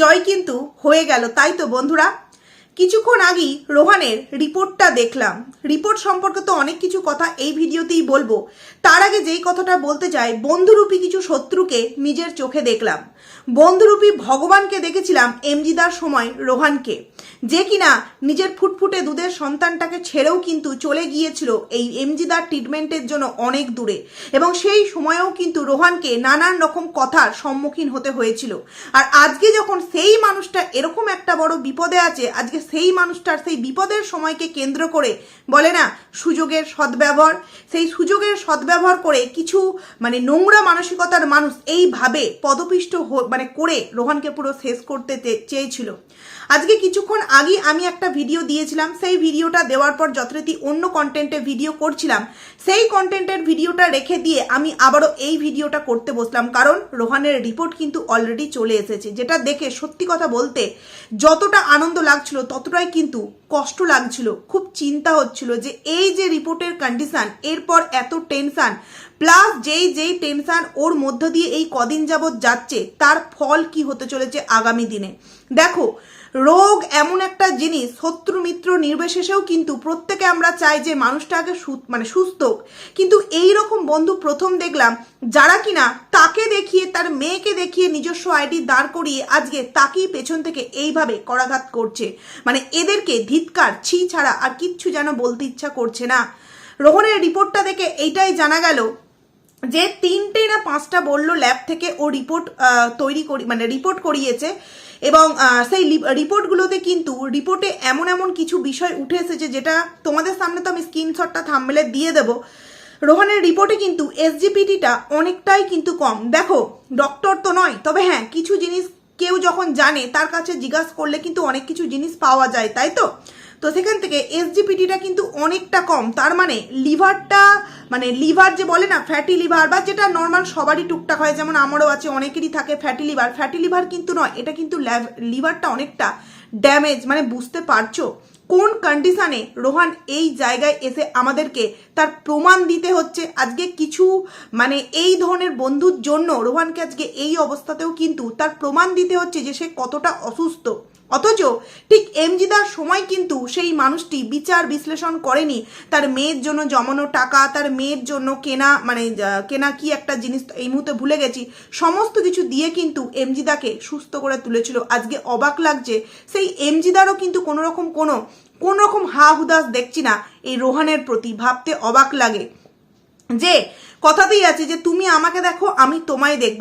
জয় কিন্তু হয়ে গেল, তাই তো বন্ধুরা? কিছুক্ষণ আগেই রোহানের রিপোর্টটা দেখলাম। রিপোর্ট সম্পর্কে তো অনেক কিছু কথা এই ভিডিওতেই বলব। তার আগে যেই কথাটা বলতে চাই বন্ধুরূপী কিছু শত্রুকে নিজের চোখে দেখলাম। বন্ধুরূপী ভগবানকে দেখেছিলাম, এমজিদার সময় রোহানকে। যে কিনা নিজের ফুটফুটে দুধের সন্তানটাকে ছেড়েও কিন্তু চলে গিয়েছিল এই এমজিদার ট্রিটমেন্টের জন্য অনেক দূরে। এবং সেই সময়েও কিন্তু রোহানকে নানান রকম কথার সম্মুখীন হতে হয়েছিল। আর আজকে যখন সেই মানুষটা এরকম একটা বড় বিপদে আছে, আজকে সেই মানুষটার সেই বিপদের সময়কে কেন্দ্র করে বলে না, সুযোগের সদ্ব্যবহার, সেই সুযোগের সদ্ব্যবহার করে কিছু মানে নোংরা মানসিকতার মানুষ এইভাবে পদপিষ্ট মানে করে রোহানকে পুরো শেষ করতে চেয়েছিল। আজকে কিছুক্ষণ আগে আমি একটা ভিডিও দিয়েছিলাম। সেই ভিডিওটা দেওয়ার পর যথারীতি অন্য কন্টেন্টে ভিডিও করছিলাম। সেই কন্টেন্টের ভিডিওটা রেখে দিয়ে আমি আবারও এই ভিডিওটা করতে বসলাম। কারণ রোহানের রিপোর্ট কিন্তু অলরেডি চলে এসেছে। যেটা দেখে সত্যি কথা বলতে যতটা আনন্দ লাগছিল, ততটাই কিন্তু কষ্ট লাগছিল। খুব চিন্তা হচ্ছিল যে এই যে রিপোর্টের কন্ডিশন এরপর এত টেনশান প্লাস যেই যেই টেনশান ওর মধ্য দিয়ে এই কদিন যাবৎ যাচ্ছে, তার ফল কি হতে চলেছে আগামী দিনে? দেখো রোগ এমন একটা জিনিস, শত্রু মিত্র নির্বিশেষেও কিন্তু প্রত্যেকে আমরা চাই যে মানুষটা আগে সু- মানে সুস্থ কিন্তু এই রকম বন্ধু প্রথম দেখলাম, যারা কিনা তাকে দেখিয়ে, তার মেয়েকে দেখিয়ে নিজস্ব আইডি দাঁড় করিয়ে আজকে তাকেই পেছন থেকে এইভাবে করাঘাত করছে। মানে এদেরকে ধিৎকার, ছি ছাড়া আর কিচ্ছু যেন বলতে ইচ্ছা করছে না। রোহনের রিপোর্টটা দেখে এইটাই জানা গেল যে তিনটে না পাঁচটা বলল ল্যাব থেকে ও রিপোর্ট তৈরি করি মানে রিপোর্ট করিয়েছে। এবং সেই রিপোর্টগুলোতে কিন্তু রিপোর্টে এমন এমন কিছু বিষয় উঠে এসেছে যেটা তোমাদের সামনে তো আমি স্ক্রিনশটটা থামলে দিয়ে দেবো। রোহানের রিপোর্টে কিন্তু এসজিপিটিটা অনেকটাই কিন্তু কম। দেখো, ডক্টর তো নয়, তবে হ্যাঁ কিছু জিনিস কেউ যখন জানে, তার কাছে জিজ্ঞাসা করলে কিন্তু অনেক কিছু জিনিস পাওয়া যায়, তাই তো? তো সেখান থেকে এসজিপিটিটা কিন্তু অনেকটা কম। তার মানে লিভারটা মানে লিভার যে বলে না, ফ্যাটি লিভার বা যেটা নর্মাল সবারই টুকটাক হয়, যেমন আমারও আছে, অনেকেরই থাকে ফ্যাটি লিভার। ফ্যাটি লিভার কিন্তু নয়, এটা কিন্তু লিভারটা অনেকটা ড্যামেজ মানে বুঝতে পারছ? কোন কন্ডিশনে রোহান এই জায়গায় এসে আমাদেরকে তার প্রমাণ দিতে হচ্ছে? আজকে কিছু মানে এই ধরনের বন্ধুর জন্য রোহানকে আজকে এই অবস্থাতেও কিন্তু তার প্রমাণ দিতে হচ্ছে যে সে কতটা অসুস্থ। অথচ ঠিক এমজিদার সময় কিন্তু সেই মানুষটি বিচার বিশ্লেষণ করেনি। তার মেয়ের জন্য জমানো টাকা, তার মেয়ের জন্য কেনা মানে কেনা কি একটা জিনিস এই মুহূর্তে ভুলে গেছি, সমস্ত কিছু দিয়ে কিন্তু এমজিদাকে সুস্থ করে তুলেছিল। আজকে অবাক লাগছে, সেই এমজিদারও কিন্তু কোনো রকম কোনো কোন রকম হা হুদাস দেখছি না। এই রোহানের প্রতি ভাবতে অবাক লাগে। যে, কথাতেই আছে যে, তুমি আমাকে দেখো, আমি তোমায় দেখব।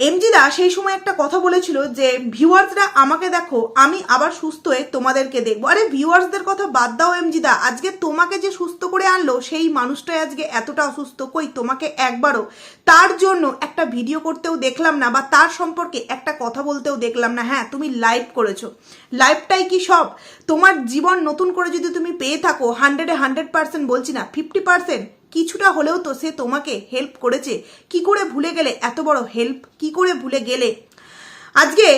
এমজিদা সেই সময় একটা কথা বলেছিল যে, ভিউয়ার্সরা আমাকে দেখো, আমি আবার সুস্থ হয়ে তোমাদেরকে দেখব। আরে, ভিউয়ার্সদের কথা বাদ দাও এমজিদা আজকে তোমাকে যে সুস্থ করে আনলো, সেই মানুষটাই আজকে এতটা অসুস্থ, কই তোমাকে একবারও? তার জন্য একটা ভিডিও করতেও দেখলাম না, বা তার সম্পর্কে একটা কথা বলতেও দেখলাম না। হ্যাঁ তুমি লাইভ করেছ। লাইভটাই কি সব? তোমার জীবন নতুন করে যদি তুমি পেয়ে থাকো হান্ড্রেডে হান্ড্রেড পার্সেন্ট বলছি না ফিফটি পার্সেন্ট কিছুটা হলেও তো সে তোমাকে হেল্প করেছে। কি করে ভুলে গেলে? এত বড় হেল্প কি করে ভুলে গেলে? আজকে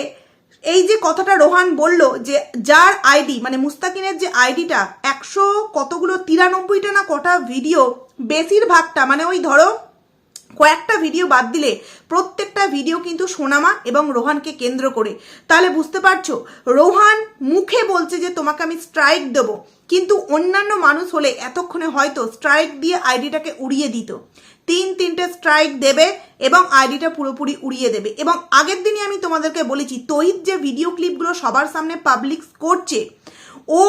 এই যে কথাটা রোহান বলল যে যার আইডি মানে মুস্তাকিনের যে আইডিটা একশো কতগুলো তিরানব্বইটা না কটা ভিডিও বেশিরভাগটা মানে ওই ধরো কয়েকটা ভিডিও বাদ দিলে প্রত্যেকটা ভিডিও কিন্তু সোনামা এবং রোহানকে কেন্দ্র করে। তাহলে বুঝতে পারছ, রোহান মুখে বলছে যে তোমাকে আমি স্ট্রাইক দেবো, কিন্তু অন্যান্য মানুষ হলে এতক্ষণে হয়তো স্ট্রাইক দিয়ে আইডিটাকে উড়িয়ে দিত। তিন তিনটে স্ট্রাইক দেবে এবং আইডিটা পুরোপুরি উড়িয়ে দেবে। এবং আগের দিনই আমি তোমাদেরকে বলেছি তহিদ যে ভিডিও ক্লিপগুলো সবার সামনে পাবলিক করছে, ও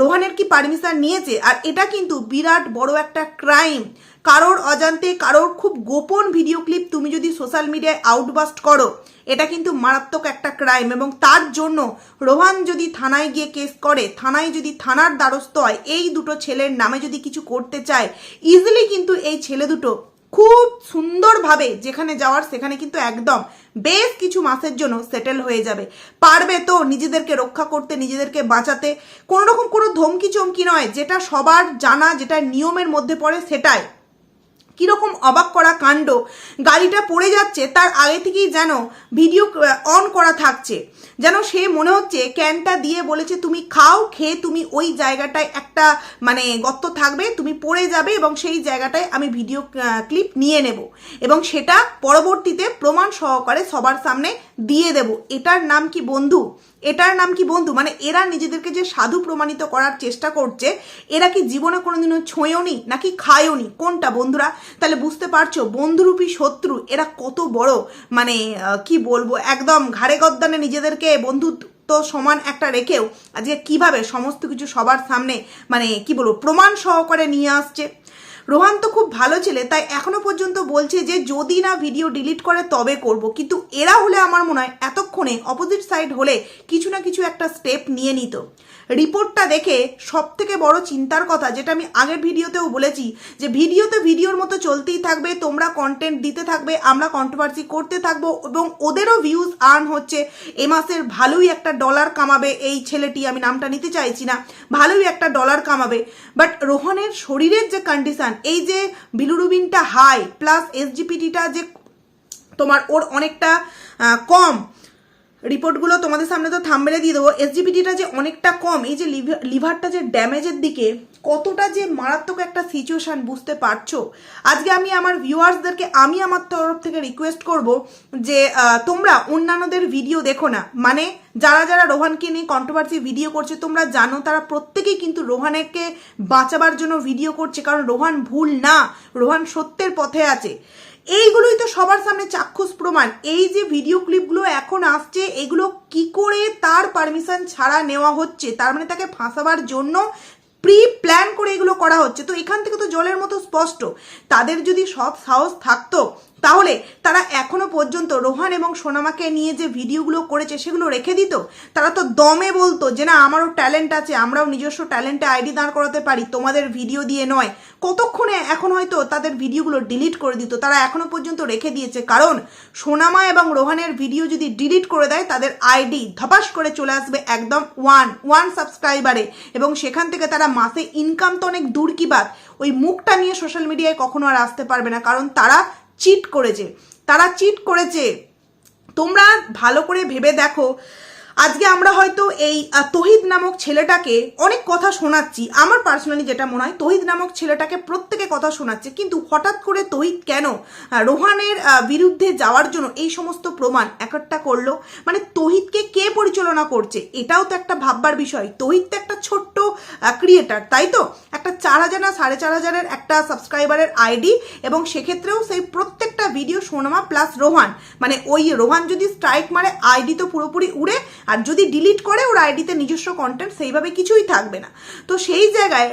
রোহানের কি পারমিশন নিয়েছে? আর এটা কিন্তু বিরাট বড় একটা ক্রাইম কারোর অজান্তে কারোর খুব গোপন ভিডিও ক্লিপ তুমি যদি সোশ্যাল মিডিয়ায় আউটবাস্ট করো, এটা কিন্তু মারাত্মক একটা ক্রাইম এবং তার জন্য রোহান যদি থানায় গিয়ে কেস করে, থানায় যদি থানার দ্বারস্থ হয়, এই দুটো ছেলের নামে যদি কিছু করতে চায় ইজিলি কিন্তু এই ছেলে দুটো খুব সুন্দরভাবে যেখানে যাওয়ার সেখানে কিন্তু একদম বেশ কিছু মাসের জন্য সেটেল হয়ে যাবে। পারবে তো নিজেদেরকে রক্ষা করতে, নিজেদেরকে বাঁচাতে। কোনো রকম কোনো ধমকি চমকি নয়, যেটা সবার জানা, যেটা নিয়মের মধ্যে পড়ে সেটাই। কীরকম অবাক করা কাণ্ড। গাড়িটা পড়ে যাচ্ছে, তার আগে থেকেই যেন ভিডিও অন করা থাকছে। যেন সে মনে হচ্ছে ক্যানটা দিয়ে বলেছে, তুমি খাও, খেয়ে তুমি ওই জায়গাটায় একটা মানে গর্ত থাকবে, তুমি পড়ে যাবে এবং সেই জায়গাটায় আমি ভিডিও ক্লিপ নিয়ে নেব। এবং সেটা পরবর্তীতে প্রমাণ সহকারে সবার সামনে দিয়ে দেব। এটার নাম কি বন্ধু? এটার নাম কি বন্ধু? মানে এরা নিজেদেরকে যে সাধু প্রমাণিত করার চেষ্টা করছে, এরা কি জীবনে কোনোদিনও ছোঁয়নি নাকি খায়নি? কোনটা বন্ধুরা? তাহলে বুঝতে পারছ, বন্ধুরূপী শত্রু, এরা কত বড়। মানে কি বলব, একদম ঘাড়ে গদ্দানে নিজেদেরকে বন্ধুত্ব সমান একটা রেখেও আজকে কীভাবে সমস্ত কিছু সবার সামনে মানে কি বলব, প্রমাণ সহকারে নিয়ে আসছে। রোহান তো খুব ভালো ছেলে, তাই এখনও পর্যন্ত বলছে যে, যদি না ভিডিও ডিলিট করে, তবে করব। কিন্তু এরা হলে আমার মনে হয় এতক্ষণে অপোজিট সাইড হলে কিছু না কিছু একটা স্টেপ নিয়ে নিত। রিপোর্টটা দেখে সব থেকে বড় চিন্তার কথা, যেটা আমি আগের ভিডিওতেও বলেছি, যে ভিডিওতে ভিডিওর মতো চলতেই থাকবে, তোমরা কন্টেন্ট দিতে থাকবে, আমরা কন্ট্রোভার্সি করতে থাকব, এবং ওদেরও ভিউজ আর্ন হচ্ছে। এ মাসের ভালোই একটা ডলার কামাবে এই ছেলেটি, আমি নামটা নিতে চাইছি না, ভালোই একটা ডলার কামাবে। বাট রোহনের শরীরের যে কন্ডিশান এই যে বিলুরুবিনটা হাই প্লাস এসজিপিটিটা যে তোমার ওর অনেকটা কম রিপোর্টগুলো তোমাদের সামনে তো থামবেলে দিয়ে দেবো। এসজিপিটিটা যে অনেকটা কম, এই যে লিভার লিভারটা যে ড্যামেজের দিকে, কতটা যে মারাত্মক একটা সিচুয়েশান বুঝতে পারছ? আজকে আমি আমার ভিউয়ার্সদেরকে আমি আমার তরফ থেকে রিকোয়েস্ট করব যে তোমরা অন্যান্যদের ভিডিও দেখো না। মানে যারা যারা রোহানকে নিয়ে কন্ট্রোভার্সি ভিডিও করছে, তোমরা জানো তারা প্রত্যেকেই কিন্তু রোহানেকে বাঁচাবার জন্য ভিডিও করছে। কারণ রোহান ভুল না, রোহান সত্যের পথে আছে। এইগুলোই তো সবার সামনে চাক্ষুষ প্রমাণ। এই যে ভিডিও ক্লিপগুলো এখন আসছে, এগুলো কি করে তার পারমিশন ছাড়া নেওয়া হচ্ছে? তার মানে তাকে ফাঁসাবার জন্য প্রি প্ল্যান করে এগুলো করা হচ্ছে। তো এখান থেকে তো জলের মতো স্পষ্ট। তাদের যদি সব সাহস থাকতো তাহলে তারা এখনও পর্যন্ত রোহান এবং সোনামাকে নিয়ে যে ভিডিওগুলো করেছে সেগুলো রেখে দিত? তারা তো দমে বলতো যে না, আমারও ট্যালেন্ট আছে, আমরাও নিজস্ব ট্যালেন্টে আইডি দাঁড় করাতে পারি, তোমাদের ভিডিও দিয়ে নয়। কতক্ষণে এখন হয়তো তাদের ভিডিওগুলো ডিলিট করে দিত, তারা এখনও পর্যন্ত রেখে দিয়েছে। কারণ সোনামা এবং রোহানের ভিডিও যদি ডিলিট করে দেয়, তাদের আইডি ধপাস করে চলে আসবে একদম ওয়ান ওয়ান সাবস্ক্রাইবারে। এবং সেখান থেকে তারা মাসে ইনকাম তো অনেক দূর কি বাদ ওই মুখটা নিয়ে সোশ্যাল মিডিয়ায় কখনো আর আসতে পারবে না। কারণ তারা চিট করেছে। তারা চিট করেছে। তোমরা ভালো করে ভেবে দেখো আজকে আমরা হয়তো এই তহিদ নামক ছেলেটাকে অনেক কথা শোনাচ্ছি। আমার পার্সোনালি যেটা মনে হয়, তহিদ নামক ছেলেটাকে প্রত্যেকে কথা শোনাচ্ছে। কিন্তু হঠাৎ করে তহিদ কেন রোহানের বিরুদ্ধে যাওয়ার জন্য এই সমস্ত প্রমাণ একটা করল? মানে তহিদকে কে পরিচালনা করছে? এটাও তো একটা ভাববার বিষয়। তহিদ তো একটা ছোট্ট ক্রিয়েটার তাই তো? একটা চার হাজার না, সাড়ে চার হাজারের একটা সাবস্ক্রাইবারের আইডি এবং সেক্ষেত্রেও সেই প্রত্যেকটা ভিডিও সোনামা প্লাস রোহান। মানে ওই রোহান যদি স্ট্রাইক মারে আইডি তো পুরোপুরি উড়ে আর যদি ডিলিট করে ওর আইডিতে নিজস্ব কন্টেন্ট সেইভাবে কিছুই থাকবে না। তো সেই জায়গায়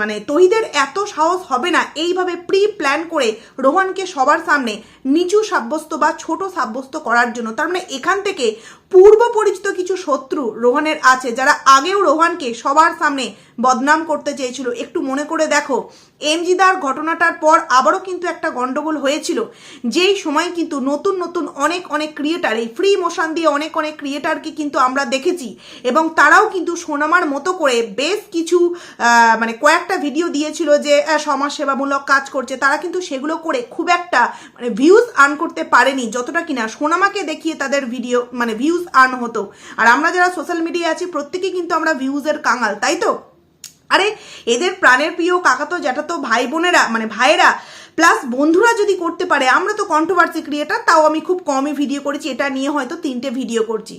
মানে তহিদের এত সাহস হবে না এইভাবে প্রি প্ল্যান করে রোহানকে সবার সামনে নিচু সাব্যস্ত বা ছোট সাব্যস্ত করার জন্য। তার মানে এখান থেকে পূর্ব পরিচিত কিছু শত্রু রোহানের আছে যারা আগেও রোহানকে সবার সামনে বদনাম করতে চেয়েছিল। একটু মনে করে দেখো এমজিদার ঘটনাটার পর আবারও কিন্তু একটা গন্ডগোল হয়েছিল। যেই সময় কিন্তু নতুন নতুন অনেক অনেক ক্রিয়েটার এই ফ্রি মোশন দিয়ে অনেক অনেক ক্রিয়েটারকে কিন্তু আমরা দেখেছি এবং তারাও কিন্তু সোনামার মতো করে বেশ কিছু মানে কয়েকটা ভিডিও দিয়েছিল যে আহ, সমাজসেবামূলক কাজ করছে। তারা কিন্তু সেগুলো করে খুব একটা মানে ভিউজ আর্ন করতে পারেনি যতটা কিনা সোনামাকে দেখিয়ে তাদের ভিডিও মানে ভিউজ আর্ন হতো। আর আমরা যারা সোশ্যাল মিডিয়ায় আছি, প্রত্যেকেই কিন্তু আমরা ভিউজের কাঙাল, তাই তো? আরে, এদের প্রাণের প্রিয় কাকাতো, জ্যাঠাতো ভাই বোনেরা মানে ভাইয়েরা প্লাস বন্ধুরা যদি করতে পারে, আমরা তো কন্ট্রোভার্সি ক্রিয়েটার তাও আমি খুব কমই ভিডিও করেছি, এটা নিয়ে হয়তো তিনটে ভিডিও করছি।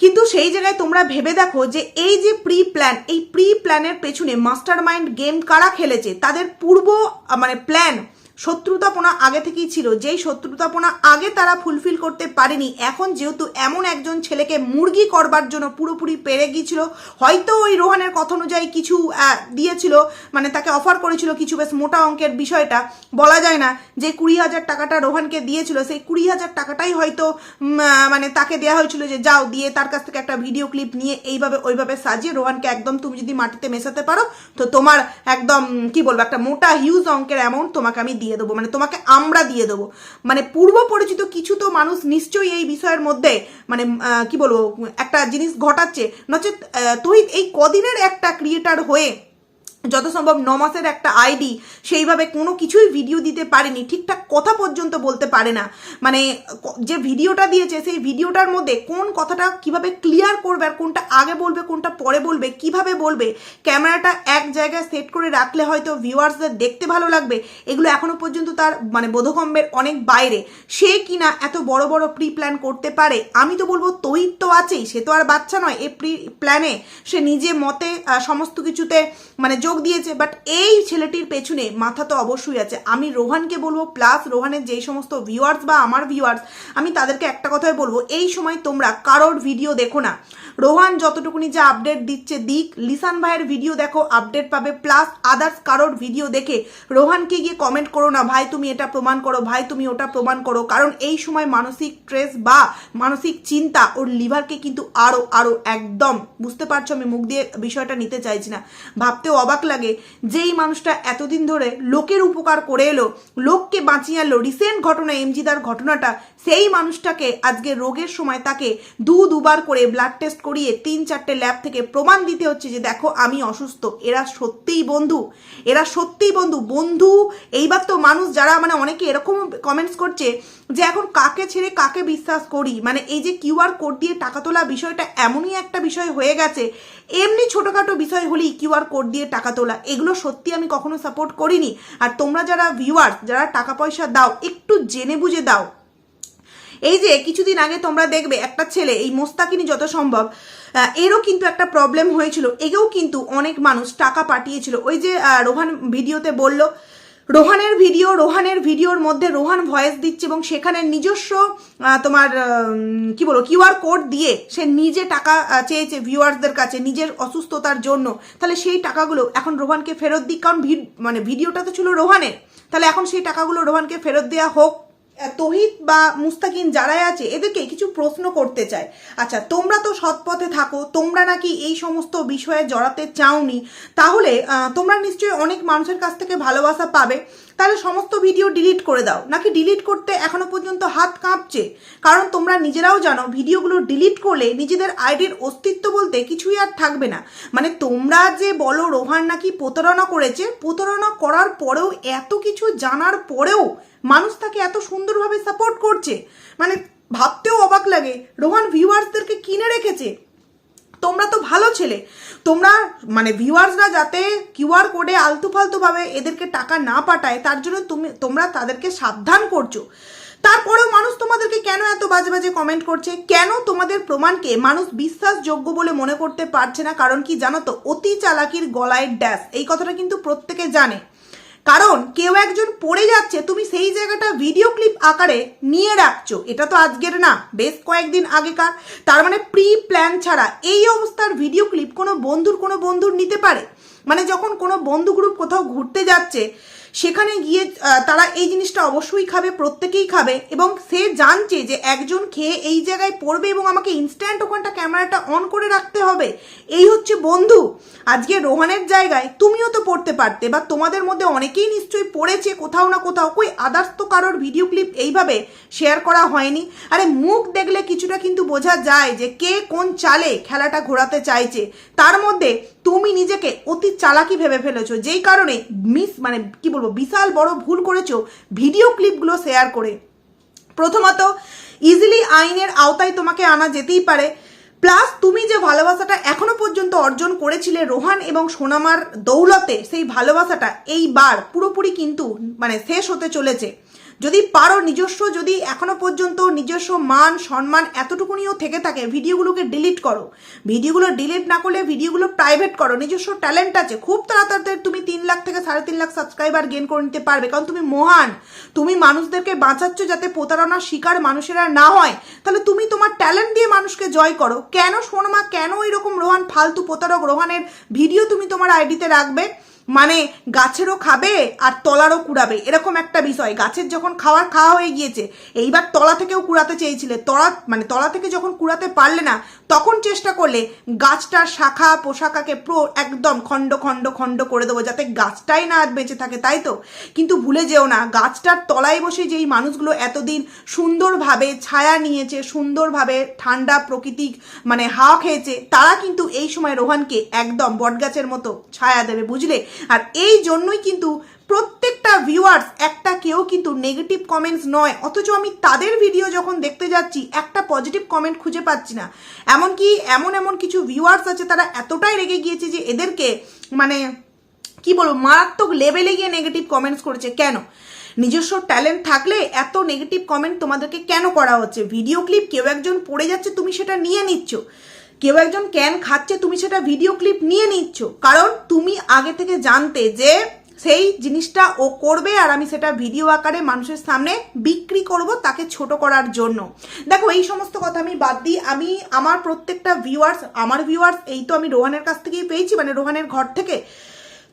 কিন্তু সেই জায়গায় তোমরা ভেবে দেখো যে এই যে প্রি প্ল্যান এই প্রি প্ল্যানের পেছনে মাস্টার মাইন্ড গেম কারা খেলেছে? তাদের পূর্ব মানে প্ল্যান শত্রুতাপনা আগে থেকেই ছিল। যেই শত্রুতাপনা আগে তারা ফুলফিল করতে পারেনি, এখন যেহেতু এমন একজন ছেলেকে মুরগি করবার জন্য পুরোপুরি পেরে গিয়েছিল, হয়তো ওই রোহানের কথা অনুযায়ী কিছু দিয়েছিল মানে তাকে অফার করেছিল কিছু বেশ মোটা অঙ্কের বিষয়টা। বলা যায় না যে কুড়ি হাজার টাকাটা রোহানকে দিয়েছিল, সেই কুড়ি হাজার টাকাটাই হয়তো মানে তাকে দেওয়া হয়েছিল যে যাও, দিয়ে তার কাছ থেকে একটা ভিডিও ক্লিপ নিয়ে এইভাবে ওইভাবে সাজিয়ে রোহানকে একদম তুমি যদি মাটিতে মেশাতে পারো, তো তোমার একদম, কি বলব, একটা মোটা হিউজ অঙ্কের অ্যামাউন্ট তোমাকে আমি দিয়ে দেবো মানে তোমাকে আমরা দিয়ে দেবো। মানে পূর্ব পরিচিত কিছু তো মানুষ নিশ্চয়ই এই বিষয়ের মধ্যে মানে কি বলব, একটা জিনিস ঘটাচ্ছে। নচেত তুই এই কদিনের একটা ক্রিয়েটার হয়ে যত সম্ভব ন মাসের একটা আইডি সেইভাবে কোনো কিছুই ভিডিও দিতে পারেনি, ঠিকঠাক কথা পর্যন্ত বলতে পারে না। মানে যে ভিডিওটা দিয়েছে, সেই ভিডিওটার মধ্যে কোন কথাটা কীভাবে ক্লিয়ার করবে আর কোনটা আগে বলবে, কোনটা পরে বলবে, কীভাবে বলবে ক্যামেরাটা এক জায়গায় সেট করে রাখলে হয়তো ভিউয়ার্সদের দেখতে ভালো লাগবে। এগুলো এখনও পর্যন্ত তার মানে বোধগম্যের অনেক বাইরে। সে কিনা এত বড় বড় প্রি প্ল্যান করতে পারে, আমি তো বলব তৈর তো আছেই, সে তো আর বাচ্চা নয়। এই প্রি প্ল্যানে সে নিজে মতে সমস্ত কিছুতে মানে যোগ দিয়েছে বাট এই ছেলেটির পেছনে মাথা তো অবশ্যই আছে। আমি রোহানকে বলব প্লাস রোহানের যেই সমস্ত ভিউয়ার্স বা আমার ভিউয়ার্স আমি তাদেরকে একটা কথাই বলব, এই সময় তোমরা কারোর ভিডিও দেখো না। রোহান যতটুকুনি যা আপডেট দিচ্ছে দিক, লিসান ভাইয়ের ভিডিও দেখো আপডেট পাবে প্লাস আদার্স কারোর ভিডিও দেখে। রোহানকে গিয়ে কমেন্ট করো না, ভাই তুমি এটা প্রমাণ করো, ভাই তুমি ওটা প্রমাণ করো, কারণ এই সময় মানসিক স্ট্রেস বা মানসিক চিন্তা ওর লিভারকে কিন্তু আরও আরও একদম, বুঝতে পারছ আমি মুখ দিয়ে বিষয়টা নিতে চাইছি না। ভাবতেও অবাক লাগে, যেই মানুষটা এতদিন ধরে লোকের উপকার করে এলো, লোককে বাঁচিয়ে আনলো রিসেন্ট ঘটনা এমজিদার ঘটনাটা, সেই মানুষটাকে আজকে রোগের সময় তাকে দু দুবার করে ব্লাড টেস্ট করিয়ে তিন চারটে ল্যাব থেকে প্রমাণ দিতে হচ্ছে যে দেখো আমি অসুস্থ। এরা সত্যিই বন্ধু। এরা সত্যিই বন্ধু। বন্ধু, এইবার তো মানুষ যারা মানে অনেকে এরকম কমেন্টস করছে যে এখন কাকে ছেড়ে কাকে বিশ্বাস করি? মানে এই যে কিউআর কোড দিয়ে টাকা তোলা বিষয়টা এমনই একটা বিষয় হয়ে গেছে। এমনি ছোটোখাটো বিষয় হলেই কিউআর কোড দিয়ে টাকা তোলা। এগুলো সত্যি আমি কখনো সাপোর্ট করিনি। আর তোমরা যারা ভিউয়ার্স যারা টাকা পয়সা দাও, একটু জেনে বুঝে দাও। এই যে কিছুদিন আগে তোমরা দেখবে একটা ছেলে, এই মোস্তাকিনী যত সম্ভব এরও কিন্তু একটা প্রবলেম হয়েছিল। এগেও কিন্তু অনেক মানুষ টাকা পাঠিয়েছিল। ওই যে রোহান ভিডিওতে বলল, রোহানের ভিডিও, রোহানের ভিডিওর মধ্যে রোহান ভয়েস দিচ্ছে এবং সেখানে নিজস্ব তোমার কি বলো কিউআর কোড দিয়ে সে নিজে টাকা চেয়েছে ভিউয়ার্সদের কাছে নিজের অসুস্থতার জন্য। তাহলে সেই টাকাগুলো এখন রোহানকে ফেরত দিক। কারণ মানে ভিডিওটা তো ছিল রোহানের। তাহলে এখন সেই টাকাগুলো রোহানকে ফেরত দেওয়া হোক। তহিদ বা মুস্তাকিন যারাই আছে, এদেরকে কিছু প্রশ্ন করতে চায় আচ্ছা তোমরা তো সৎপথে থাকো, তোমরা নাকি এই সমস্ত বিষয়ে জড়াতে চাওনি? তাহলে তোমরা নিশ্চয়ই অনেক মানুষের কাছ থেকে ভালোবাসা পাবে। তাহলে সমস্ত ভিডিও ডিলিট করে দাও। নাকি ডিলিট করতে এখনও পর্যন্ত হাত কাঁপছে? কারণ তোমরা নিজেরাও জানো ভিডিওগুলো ডিলিট করলে নিজেদের আইডির অস্তিত্ব বলতে কিছুই আর থাকবে না। মানে তোমরা যে বলো রোহান নাকি প্রতারণা করেছে, প্রতারণা করার পরেও এত কিছু জানার পরেও মানুষ তাকে এত সুন্দরভাবে সাপোর্ট করছে। মানে ভাবতেও অবাক লাগে, রোহান ভিউয়ার্সদেরকে কিনে রেখেছে? তোমরা তো ভালো ছেলে। তোমরা মানে ভিউয়ার্সরা যাতে কিউআর কোডে আলতু ফালতুভাবে এদেরকে টাকা না পাঠায়, তার জন্য তুমি, তোমরা তাদেরকে সাবধান করছ। তারপরেও মানুষ তোমাদেরকে কেন এত বাজে বাজে কমেন্ট করছে? কেন তোমাদের প্রমাণকে মানুষ বিশ্বাসযোগ্য বলে মনে করতে পারছে না? কারণ কি জানো তো? অতি চালাকির গলায় ড্যাশ। এই কথাটা কিন্তু প্রত্যেকে জানে। কারণ কেউ একজন পড়ে যাচ্ছে, তুমি সেই জায়গাটা ভিডিও ক্লিপ আকারে নিয়ে রাখছো। এটা তো আজকের না, বেশ কয়েকদিন আগেকার। তার মানে প্রি প্ল্যান ছাড়া এই অবস্থার ভিডিও ক্লিপ কোনো বন্ধুর কোনো বন্ধুর নিতে পারে? মানে যখন কোনো বন্ধু গ্রুপ কোথাও ঘুরতে যাচ্ছে সেখানে গিয়ে তারা এই জিনিসটা অবশ্যই খাবে, প্রত্যেকেই খাবে এবং সে জানছে যে একজন খেয়ে এই জায়গায় পড়বে এবং আমাকে ইনস্ট্যান্ট ওখানটা ক্যামেরাটা অন করে রাখতে হবে। এই হচ্ছে বন্ধু। আজকে রোহানের জায়গায় তুমিও তো পড়তে পারতে বা তোমাদের মধ্যে অনেকেই নিশ্চয়ই পড়েছে, কোথাও না কোথাও। কই আদার্স তো কারোর ভিডিও ক্লিপ এইভাবে শেয়ার করা হয়নি। আরে মুখ দেখলে কিছুটা কিন্তু বোঝা যায় যে কে কোন চালে খেলাটা ঘোরাতে চাইছে। তার মধ্যে তুমি নিজেকে অতি চালাকি ভেবে ফেলেছো। যেই কারণে মিস মানে কি বলব বিশাল বড় ভুল করেছ ভিডিও ক্লিপগুলো শেয়ার করে। প্রথমত ইজিলি আইনের আওতায় তোমাকে আনা যেতেই পারে। প্লাস তুমি যে ভালোবাসাটা এখনও পর্যন্ত অর্জন করেছিলে রোহান এবং সোনামার দৌলতে, সেই ভালোবাসাটা এইবার পুরোপুরি কিন্তু মানে শেষ হতে চলেছে। যদি পারো নিজস্ব, যদি এখনও পর্যন্ত নিজস্ব মান, সম্মান এতটুকুনিও থেকে থাকে, ভিডিওগুলোকে ডিলিট করো। ভিডিওগুলো ডিলিট না করলে ভিডিওগুলো প্রাইভেট করো। নিজস্ব ট্যালেন্ট আছে, খুব তাড়াতাড়ি তুমি তিন লাখ থেকে সাড়ে তিন লাখ সাবস্ক্রাইবার গেন করে নিতে পারবে। কারণ তুমি মহান, তুমি মানুষদেরকে বাঁচাচ্ছ যাতে প্রতারণার শিকার মানুষেরা না হয়। তাহলে তুমি তোমার ট্যালেন্ট দিয়ে মানুষকে জয় করো। কেন সোনমা কেন এরকম রোহান ফালতু প্রতারক রোহানের ভিডিও তুমি তোমার আইডিতে রাখবে? মানে গাছেরও খাবে আর তলারও কুড়াবে। এরকম একটা বিষয়। গাছের যখন খাওয়ার খাওয়া হয়ে গিয়েছে, এইবার তলা থেকেও কুড়াতে চেয়েছিলে। তলা মানে তলা থেকে যখন কুড়াতে পারলে না, তখন চেষ্টা করলে গাছটার শাখা পোশাকাকে প্রো একদম খণ্ড খণ্ড খণ্ড করে দেবো যাতে গাছটাই না আর বেঁচে থাকে, তাই তো? কিন্তু ভুলে যেও না, গাছটার তলায় বসে যেই মানুষগুলো এতদিন সুন্দরভাবে ছায়া নিয়েছে, সুন্দরভাবে ঠান্ডা প্রকৃতিক মানে হাওয়া খেয়েছে, তারা কিন্তু এই সময় রোহানকে একদম বটগাছের মতো ছায়া দেবে, বুঝলে? আর এই জন্যই কিন্তু প্রত্যেকটা ভিউয়ার্স একটা কেউ কিন্তু নেগেটিভ কমেন্টস নয়। অথচ আমি তাদের ভিডিও যখন দেখতে যাচ্ছি, একটা পজিটিভ কমেন্ট খুঁজে পাচ্ছি না। এমনকি এমন এমন কিছু ভিউয়ার্স আছে, তারা এতটাই রেগে গিয়েছে যে এদেরকে মানে কি বলব, মারাত্মক লেভেলে গিয়ে নেগেটিভ কমেন্টস করেছে। কেন? নিজস্ব ট্যালেন্ট থাকলে এত নেগেটিভ কমেন্ট তোমাদেরকে কেন করা হচ্ছে? ভিডিও ক্লিপ কেউ একজন পড়ে যাচ্ছে, তুমি সেটা নিয়ে নিচ্ছ। কেউ একজন ক্যান খাচ্ছে, তুমি সেটা ভিডিও ক্লিপ নিয়ে নিচ্ছ। কারণ তুমি আগে থেকে জানতে যে সেই জিনিসটা ও করবে আর আমি সেটা ভিডিও আকারে মানুষের সামনে বিক্রি করব তাকে ছোট করার জন্য। দেখো, এই সমস্ত কথা আমি বাদ দিই। আমি, আমার প্রত্যেকটা ভিউয়ার্স আমার ভিউয়ার্স এই তো আমি রোহানের কাছ থেকেই পেয়েছি মানে রোহানের ঘর থেকে।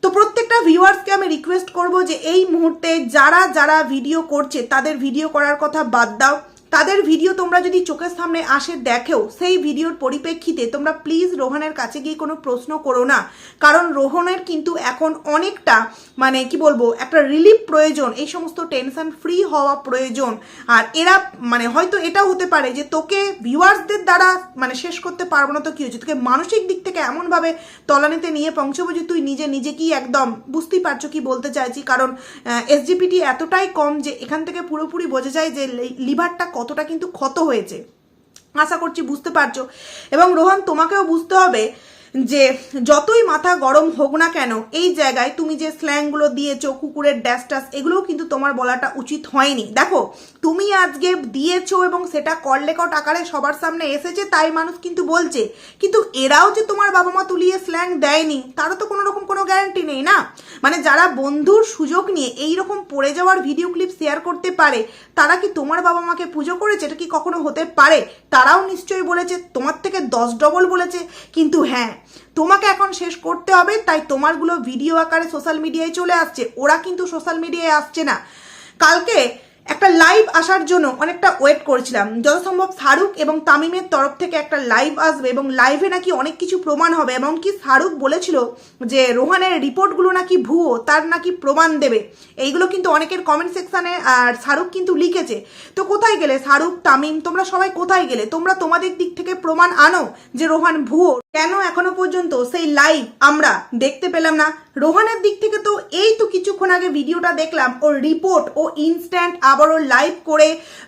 তো প্রত্যেকটা ভিউয়ার্সকে আমি রিকোয়েস্ট করব যে এই মুহূর্তে যারা যারা ভিডিও করছে, তাদের ভিডিও করার কথা বাদ দাও। তাদের ভিডিও তোমরা যদি চোখের সামনে আসে দেখেও, সেই ভিডিওর পরিপ্রেক্ষিতে তোমরা প্লিজ রোহনের কাছে গিয়ে কোনো প্রশ্ন করো না। কারণ রোহনের কিন্তু এখন অনেকটা মানে কি বলব, একটা রিলিফ প্রয়োজন, এই সমস্ত টেনশন ফ্রি হওয়া প্রয়োজন। আর এরা মানে হয়তো এটাও হতে পারে যে তোকে ভিউয়ার্সদের দ্বারা মানে শেষ করতে পারব না তো কি হয়েছে? তোকে মানসিক দিক থেকে এমনভাবে তলানিতে নিয়ে পৌঁছবো যে তুই নিজে নিজেকেই একদম বুঝতেই পারছ কি বলতে চাইছি। কারণ এসজিপিটি এতটাই কম যে এখান থেকে পুরোপুরি বোঝা যায় যে লিভারটা কতটা কিন্তু ক্ষত হয়েছে। আশা করছি বুঝতে পারছ। এবং রোহান তোমাকেও বুঝতে হবে যে যতই মাথা গরম হোক না কেন, এই জায়গায় তুমি যে স্ল্যাংগুলো দিয়েছ, কুকুরের ড্যাশ ট্যাশ এগুলোও কিন্তু তোমার বলাটা উচিত হয়নি। দেখো, তুমি আজকে দিয়েছ এবং সেটা করলেকট আকারে সবার সামনে এসেছে, তাই মানুষ কিন্তু বলছে। কিন্তু এরাও যে তোমার বাবা মা তুলিয়ে স্ল্যাং দেয়নি, তারও তো কোনো রকম কোনো গ্যারান্টি নেই না? মানে যারা বন্ধুর সুযোগ নিয়ে এই রকম পড়ে যাওয়ার ভিডিও ক্লিপ শেয়ার করতে পারে, তারা কি তোমার বাবা মাকে পুজো করেছে? এটা কি কখনো হতে পারে? তারাও নিশ্চয়ই বলেছে, তোমার থেকে দশ ডবল বলেছে। কিন্তু হ্যাঁ তোমাকে এখন শেষ করতে হবে, তাই তোমারগুলো ভিডিও আকারে সোশ্যাল মিডিয়ায় চলে আসছে। ওরা কিন্তু সোশ্যাল মিডিয়ায় আসছে না। কালকে একটা লাইভ আসার জন্য অনেকটা ওয়েট করেছিলাম। যত সম্ভব শাহরুখ এবং তামিমের তরফ থেকে একটা লাইভ আসবে এবং লাইভে নাকি অনেক কিছু প্রমাণ হবে। এমনকি শাহরুখ বলেছিল যে রোহানের রিপোর্টগুলো নাকি ভুয়ো, তার নাকি প্রমাণ দেবে। এইগুলো কিন্তু অনেকের কমেন্ট সেকশানে আর শাহরুখ কিন্তু লিখেছে। তো কোথায় গেলে? শাহরুখ, তামিম, তোমরা সবাই কোথায় গেলে? তোমরা তোমাদের দিক থেকে প্রমাণ আনো যে রোহান ভুয়ো। কেন এখনও পর্যন্ত সেই লাইভ আমরা দেখতে পেলাম না? রোহানের দিক থেকে তো এই তো কিছুক্ষণ আগে ভিডিওটা দেখলাম ওর রিপোর্ট ও ইনস্ট্যান্ট আবার ওর লাইভ করে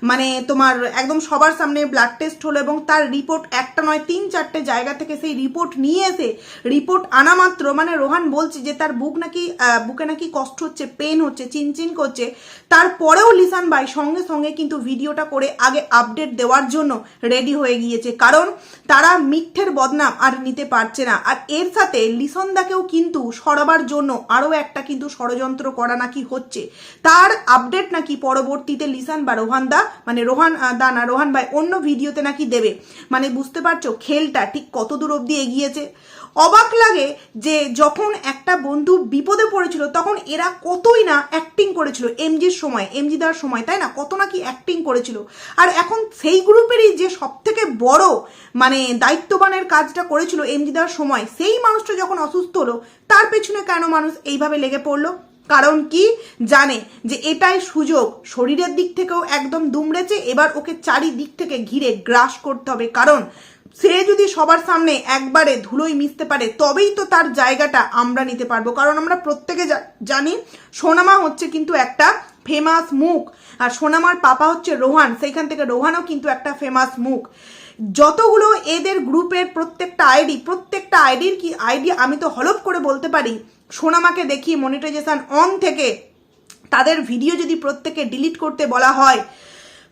মানে তোমার একদম সবার সামনে ব্লাড টেস্ট হলো এবং তার রিপোর্ট একটা নয়, তিন চারটে জায়গা থেকে সেই রিপোর্ট নিয়ে এসে রিপোর্ট আনা মাত্র। মানে রোহান বলছে যে তার বুক নাকি বুকে নাকি কষ্ট হচ্ছে পেন হচ্ছে, চিনচিন করছে। তারপরেও লিসান ভাই সঙ্গে সঙ্গে কিন্তু ভিডিওটা করে আগে আপডেট দেওয়ার জন্য রেডি হয়ে গিয়েছে। কারণ তারা মিথ্যের বদনাম আর নিতে পারছে না। আর এর সাথে লিসনদাকেও কিন্তু সরাবার জন্য আরও একটা কিন্তু ষড়যন্ত্র করা নাকি হচ্ছে। তার আপডেট নাকি পরবর্তীতে লিসান বা রোহান দা মানে রোহান দা না, রোহান ভাই অন্য ভিডিওতে নাকি দেবে। মানে বুঝতে পারছ, খেলটা ঠিক কত দূর অবধি এগিয়েছে? অবাক লাগে যে যখন একটা বন্ধু বিপদে পড়েছিল, তখন এরা কতই না অ্যাক্টিং করেছিল। এমজির সময় এমজি দেওয়ার সময়, তাই না? কত নাকি অ্যাক্টিং করেছিল। আর এখন সেই গ্রুপেরই যে সব থেকে বড় মানে দায়িত্ববানের কাজটা করেছিল এমজি দেওয়ার সময়, সেই মানুষটা যখন অসুস্থ হলো, তার পেছনে কেন মানুষ এইভাবে লেগে পড়ল? কারণ কি? জানে যে এটাই সুযোগ। শরীরের দিক থেকেও একদম দুমড়েছে, এবার ওকে চারিদিক থেকে ঘিরে গ্রাস করতে হবে। কারণ, সে যদি সবার সামনে একবারে ধুলোই মিশতে পারে, তবেই তো তার জায়গাটা আমরা নিতে পারব। কারণ আমরা প্রত্যেকে জানি, সোনামা হচ্ছে কিন্তু একটা ফেমাস মুখ। আর সোনামার পাপা হচ্ছে রোহান, সেইখান থেকে রোহানও কিন্তু একটা ফেমাস মুখ। যতগুলো এদের গ্রুপের প্রত্যেকটা আইডি, প্রত্যেকটা আইডির কি আইডি আমি তো হলপ করে বলতে পারি? সোনামাকে দেখি মনিটাইজেশন অন থেকে। তাদের ভিডিও যদি প্রত্যেকে ডিলিট করতে বলা হয়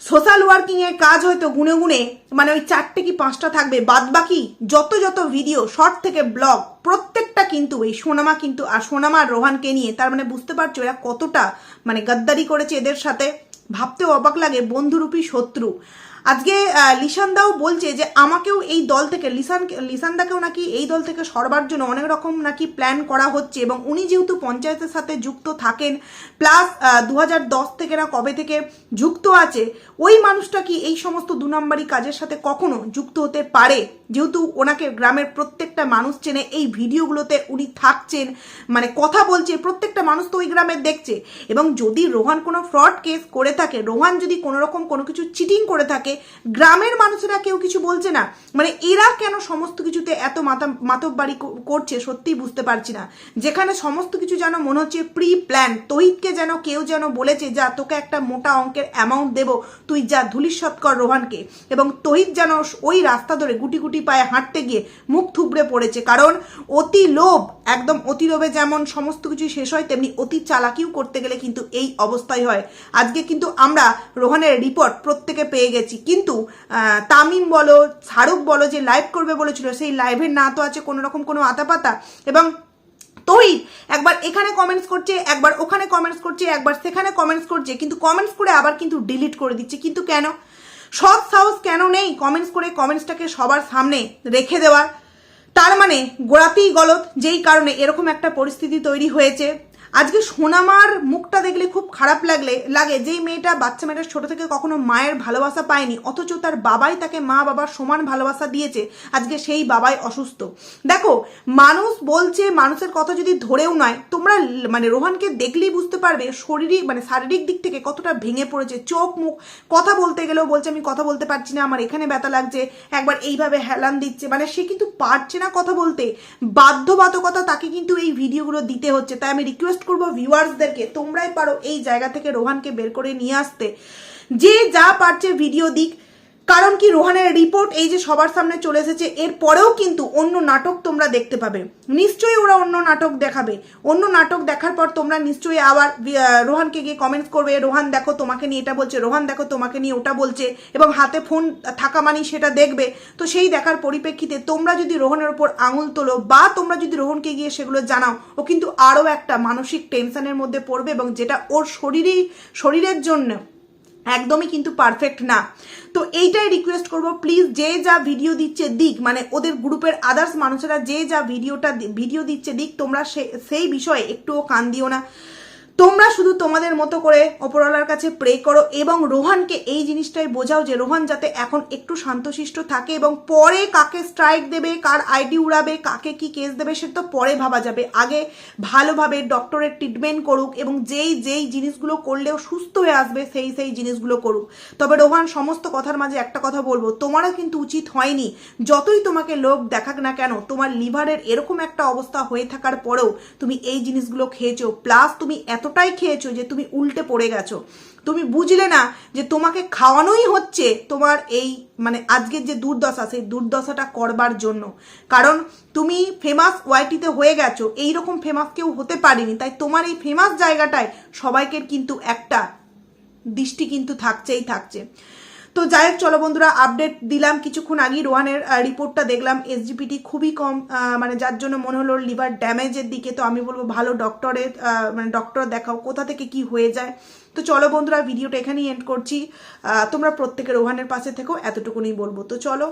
সোশ্যাল ওয়ার্কিংয়ের কাজ হয়তো গুনে গুনে মানে ওই চারটে কি পাঁচটা থাকবে? বাদ বাকি যত যত ভিডিও শর্ট থেকে ব্লগ প্রত্যেকটা কিন্তু এই সোনামা কিন্তু, আর সোনামা রোহানকে নিয়ে, তার মানে বুঝতে পারছ এরা কতটা মানে গাদ্দারি করেছে এদের সাথে। ভাবতেও অবাক লাগে, বন্ধুরূপী শত্রু। আজকে লিসানদাও বলছে যে আমাকেও এই দল থেকে, লিসান লিসানদাকেও নাকি এই দল থেকে সরবার জন্য অনেক রকম নাকি প্ল্যান করা হচ্ছে এবং উনি যেহেতু পঞ্চায়েতের সাথে যুক্ত থাকেন প্লাস দু থেকে না কবে থেকে যুক্ত আছে, ওই মানুষটা কি এই সমস্ত দু নম্বরই কাজের সাথে কখনো যুক্ত হতে পারে? যেহেতু ওনাকে গ্রামের প্রত্যেকটা মানুষ চেনে, এই ভিডিওগুলোতে উনি থাকছেন মানে কথা বলছে, প্রত্যেকটা মানুষ তো ওই গ্রামের দেখছে। এবং যদি রোহান কোনো ফ্রড কেস করে থাকে, রোহান যদি কোনো রকম কোনো কিছু চিটিং করে থাকে গ্রামের মানুষেরা কেউ কিছু বলছে না। মানে এরা কেন সমস্ত কিছুতে এত মাতা মাতব্বাড়ি করছে সত্যিই বুঝতে পারছি না। যেখানে সমস্ত কিছু যেন মনে হচ্ছে প্রি প্ল্যান তহিদকে যেন কেউ যেন বলেছে, যা, তোকে একটা মোটা অঙ্কের অ্যামাউন্ট দেব, তুই যা ধুলিস্বৎ কর রোহানকে। এবং তহিদ যেন ওই রাস্তা ধরে গুটি গুটি পায়ে হাঁটতে গিয়ে মুখ থুবড়ে পড়েছে। কারণ অতি লোভ, একদম অতি লোভে যেমন সমস্ত কিছু শেষ হয়, তেমনি অতি চালাকিও করতে গেলে কিন্তু এই অবস্থায় হয়। আজকে কিন্তু আমরা রোহানের রিপোর্ট প্রত্যেকে পেয়ে গেছি। কিন্তু তামিম বলো, শাহরুখ বলো, যে লাইভ করবে বলেছিল, সেই লাইভের না তো আছে কোনো রকম কোনো আতাপাতা। এবং তহিদ একবার এখানে কমেন্টস করছে, একবার ওখানে কমেন্টস করছে, একবার সেখানে কমেন্টস করছে, কিন্তু কমেন্টস করে আবার কিন্তু ডিলিট করে দিচ্ছে। কিন্তু কেন? সৎ সাহস কেন নেই কমেন্টস করে কমেন্টসটাকে সবার সামনে রেখে দেওয়ার? তার মানে গোড়াতেই গলত, যেই কারণে এরকম একটা পরিস্থিতি তৈরি হয়েছে। আজকে সোনামার মুখটা দেখলে খুব খারাপ লাগলে, লাগে যেই মেয়েটা, বাচ্চা মেয়েটা ছোট থেকে কখনো মায়ের ভালোবাসা পায়নি, অথচ তার বাবাই তাকে মা বাবার সমান ভালোবাসা দিয়েছে। আজকে সেই বাবাই অসুস্থ। দেখো, মানুষ বলছে মানুষের কথা যদি ধরেও নয়, তোমরা মানে রোহানকে দেখলেই বুঝতে পারবে শরীরিক মানে শারীরিক দিক থেকে কতটা ভেঙে পড়েছে। চোখ, মুখ, কথা বলতে গেলেও বলছে, আমি কথা বলতে পারছি না, আমার এখানে ব্যথা লাগছে, একবার এইভাবে হেলান দিচ্ছে। মানে সে কিন্তু পারছে না কথা বলতে। বাধ্যবাধকতা তাকে কিন্তু এই ভিডিওগুলো দিতে হচ্ছে। তাই আমি রিকোয়েস্ট করব ভিউয়ার্সদেরকে তোমরাই পারো এই জায়গা থেকে রোহানকে বের করে নিয়ে আসতে। যে যা পারছে ভিডিও দিক। কারণ কি, রোহানের রিপোর্ট এই যে সবার সামনে চলে এসেছে, এর পরেও কিন্তু অন্য নাটক তোমরা দেখতে পাবে। নিশ্চয়ই ওরা অন্য নাটক দেখাবে। অন্য নাটক দেখার পর তোমরা নিশ্চয়ই আবার রোহানকে গিয়ে কমেন্টস করবে রোহান দেখো, তোমাকে নিয়ে এটা বলছে, রোহান দেখো, তোমাকে নিয়ে ওটা বলছে। এবং হাতে ফোন থাকা মানেই সেটা দেখবে। তো সেই দেখার পরিপ্রেক্ষিতে তোমরা যদি রোহনের ওপর আঙুল তোলো বা তোমরা যদি রোহনকে গিয়ে সেগুলো জানাও, ও কিন্তু আরও একটা মানসিক টেনশনের মধ্যে পড়বে এবং যেটা ওর শরীরেই, শরীরের জন্য একদমই কিন্তু পারফেক্ট না। তো এইটাই রিকোয়েস্ট করব প্লিজ যে যা ভিডিও দিচ্ছে দিক মানে ওদের গ্রুপের আদার্স মানুষেরা যে যা ভিডিওটা ভিডিও দিচ্ছে দিক, তোমরা সেই বিষয়ে একটুও কান দিও না। তোমরা শুধু তোমাদের মতো করে ওপরওয়ালার কাছে প্রে করো এবং রোহানকে এই জিনিসটাই বোঝাও যে রোহান যাতে এখন একটু শান্তশিষ্ট থাকে এবং পরে কাকে স্ট্রাইক দেবে, কার আইডি উড়াবে, কাকে কি কেস দেবে, সে তো পরে ভাবা যাবে। আগে ভালোভাবে ডক্টরের ট্রিটমেন্ট করুক এবং যেই যেই জিনিসগুলো করলেও সুস্থ হয়ে আসবে, সেই সেই জিনিসগুলো করুক। তবে রোহান, সমস্ত কথার মাঝে একটা কথা বলব, তোমারও কিন্তু উচিত হয়নি। যতই তোমাকে লোক দেখাক না কেন, তোমার লিভারের এরকম একটা অবস্থা হয়ে থাকার পরেও তুমি এই জিনিসগুলো খেয়েছো। প্লাস তুমি এতটাই খেয়েছো যে তুমি উল্টে পড়ে গেছো। তুমি বুঝলে না যে তোমাকে খাওয়ানোই হচ্ছে তোমার এই মানে আজকের যে দুর্দশা, সেই দুর্দশাটা করবার জন্য। কারণ তুমি ফেমাস ওয়াইটিতে হয়ে গেছো, এইরকম ফেমাস কেউ হতে পারেনি। তাই তোমার এই ফেমাস জায়গাটায় সবাইকে কিন্তু একটা দৃষ্টি কিন্তু থাকছেই থাকছে। তো যাই হোক, চলো বন্ধুরা আপডেট দিলাম। কিছুক্ষণ আগেই রোহানের রিপোর্টটা দেখলাম। এসজিপিটি খুবই কম মানে যার জন্য মনে হলো লিভার ড্যামেজের দিকে। তো আমি বলব, ভালো ডক্টরের মানে ডক্টর দেখাও কোথা থেকে কি হয়ে যায়। তো চলো বন্ধুরা ভিডিওটা এখানেই এন্ড করছি। তোমরা প্রত্যেকে রোহানের পাশে থেকো এতটুকুনি বলব। তো চলো